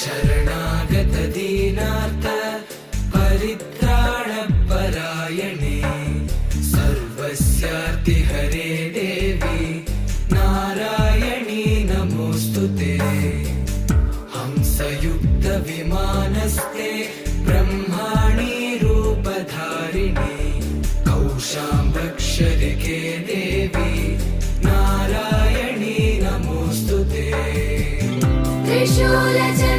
शरणागत दीनार्थ परित्राणपरायणे सर्वस्यार्तिहरे देवी नारायणी नमोऽस्तु ते हंसयुक्तविमानस्ते ब्रह्माणि रूपधारिणि कौशाम्बक्षरिके देवी नारायणी नमोऽस्तु ते त्रिशूलचन्द्र